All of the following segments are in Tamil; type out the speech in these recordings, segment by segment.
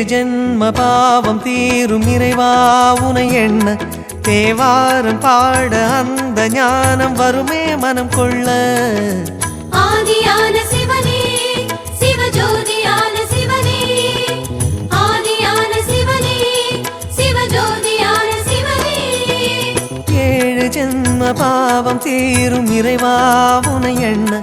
ஏழு ஜென்ம பாவம் தீரும் இறைவா உனை எண்ண. தேவாரம் பாட அந்த ஞானம் வருமே மனம் கொள்ள. ஆதியான சிவனே சிவஜோதியான சிவனே. ஆதியான சிவனே சிவஜோதியான சிவனே. ஏழு ஜென்ம பாவம் தீரும் இறைவா உனை எண்ண.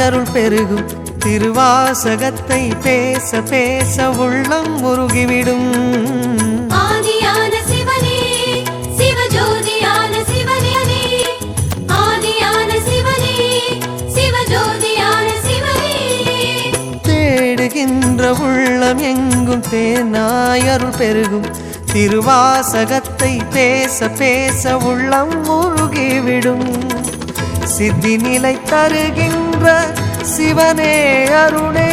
அருள் பெருகும். திருவாசகத்தை பேச பேச உள்ளம் சிவனே தேடுகின்ற உள்ளம் எங்கும் தேனாய் அருள் பெருகும். திருவாசகத்தை பேச பேச உள்ளம் முருகிவிடும் சித்தி நிலை தருகின்ற சிவனே அருணே